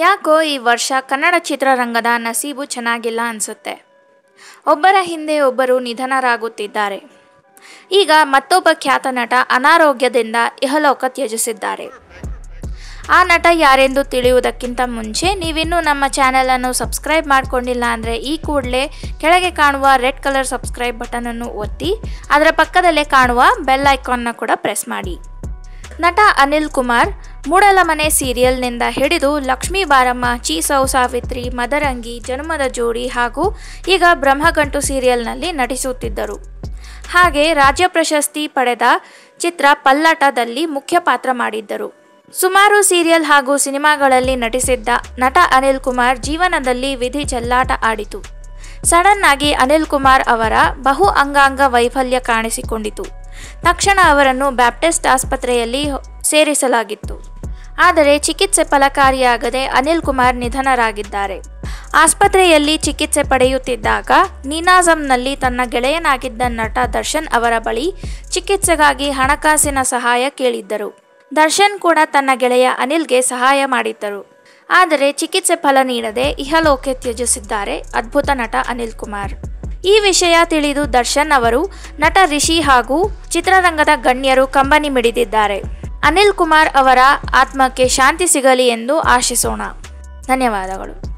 ಯಾಕೋ ಈ ವರ್ಷ ಕನ್ನಡ ಚಿತ್ರರಂಗದ ನಸೀಬು ಚೆನ್ನಾಗಿಲ್ಲ ಅನಿಸುತ್ತೆ. ಒಬ್ಬರ ಹಿಂದೆ ಒಬ್ಬರು ನಿಧನರಾಗುತ್ತಿದ್ದಾರೆ. ಈಗ ಮತ್ತೊಬ್ಬ ಖ್ಯಾತ ನಟ ಅನಾರೋಗ್ಯದಿಂದ ಇಹಲೋಕ ತ್ಯಜಿಸಿದ್ದಾರೆ. ಆ ನಟ ಯಾರೆಂದು ತಿಳಿಯುವುದಕ್ಕಿಂತ ಮುಂಚೆ ನೀವಿನ್ನೂ ನಮ್ಮ ಚಾನೆಲನ್ನು ಸಬ್ಸ್ಕ್ರೈಬ್ ಮಾಡಿಕೊಂಡಿಲ್ಲ ಅಂದರೆ ಈ ಕೂಡಲೇ ಕೆಳಗೆ ಕಾಣುವ ರೆಡ್ ಕಲರ್ ಸಬ್ಸ್ಕ್ರೈಬ್ ಬಟನನ್ನು ಒತ್ತಿ, ಅದರ ಪಕ್ಕದಲ್ಲೇ ಕಾಣುವ ಬೆಲ್ ಐಕಾನ್ನ ಕೂಡ ಪ್ರೆಸ್ ಮಾಡಿ. ನಟ ಅನಿಲ್ ಕುಮಾರ್ ಮೂಡಲಮನೆ ಸೀರಿಯಲ್ನಿಂದ ಹಿಡಿದು ಲಕ್ಷ್ಮೀ ಬಾರಮ್ಮ, ಚೀಸೌ ಸಾವಿತ್ರಿ, ಮದರಂಗಿ, ಜನ್ಮದ ಜೋಡಿ ಹಾಗೂ ಈಗ ಬ್ರಹ್ಮಗಂಟು ಸೀರಿಯಲ್ನಲ್ಲಿ ನಟಿಸುತ್ತಿದ್ದರು. ಹಾಗೆ ರಾಜ್ಯ ಪ್ರಶಸ್ತಿ ಪಡೆದ ಚಿತ್ರ ಪಲ್ಲಟದಲ್ಲಿ ಮುಖ್ಯ ಪಾತ್ರ ಮಾಡಿದ್ದರು. ಸುಮಾರು ಸೀರಿಯಲ್ ಹಾಗೂ ಸಿನಿಮಾಗಳಲ್ಲಿ ನಟಿಸಿದ್ದ ನಟ ಅನಿಲ್ ಕುಮಾರ್ ಜೀವನದಲ್ಲಿ ವಿಧಿ ಚೆಲ್ಲಾಟ ಆಡಿತು. ಸಡನ್ ಆಗಿ ಅನಿಲ್ ಕುಮಾರ್ ಅವರ ಬಹು ಅಂಗಾಂಗ ವೈಫಲ್ಯ ಕಾಣಿಸಿಕೊಂಡಿತು. ತಕ್ಷಣ ಅವರನ್ನು ಬ್ಯಾಪ್ಟಿಸ್ಟ್ ಆಸ್ಪತ್ರೆಯಲ್ಲಿ ಸೇರಿಸಲಾಗಿತ್ತು. ಆದರೆ ಚಿಕಿತ್ಸೆ ಫಲಕಾರಿಯಾಗದೆ ಅನಿಲ್ ಕುಮಾರ್ ನಿಧನರಾಗಿದ್ದಾರೆ. ಆಸ್ಪತ್ರೆಯಲ್ಲಿ ಚಿಕಿತ್ಸೆ ಪಡೆಯುತ್ತಿದ್ದಾಗ ನೀನಾಜಂನಲ್ಲಿ ತನ್ನ ಗೆಳೆಯನಾಗಿದ್ದ ನಟ ದರ್ಶನ್ ಅವರ ಬಳಿ ಚಿಕಿತ್ಸೆಗಾಗಿ ಹಣಕಾಸಿನ ಸಹಾಯ ಕೇಳಿದ್ದರು. ದರ್ಶನ್ ಕೂಡ ತನ್ನ ಗೆಳೆಯ ಅನಿಲ್ಗೆ ಸಹಾಯ ಮಾಡಿದ್ದರು. ಆದರೆ ಚಿಕಿತ್ಸೆ ಫಲ ನೀಡದೆ ಇಹಲೋಕೆ ತ್ಯಜಿಸಿದ್ದಾರೆ ಅದ್ಭುತ ನಟ ಅನಿಲ್ ಕುಮಾರ್. ಈ ವಿಷಯ ತಿಳಿದು ದರ್ಶನ್ ಅವರು ನಟ ರಿಷಿ ಹಾಗೂ ಚಿತ್ರರಂಗದ ಗಣ್ಯರು ಕಂಬನಿ ಮಿಡಿದಿದ್ದಾರೆ. ಅನಿಲ್ ಕುಮಾರ್ ಅವರ ಆತ್ಮಕ್ಕೆ ಶಾಂತಿ ಸಿಗಲಿ ಎಂದು ಆಶಿಸೋಣ. ಧನ್ಯವಾದಗಳು.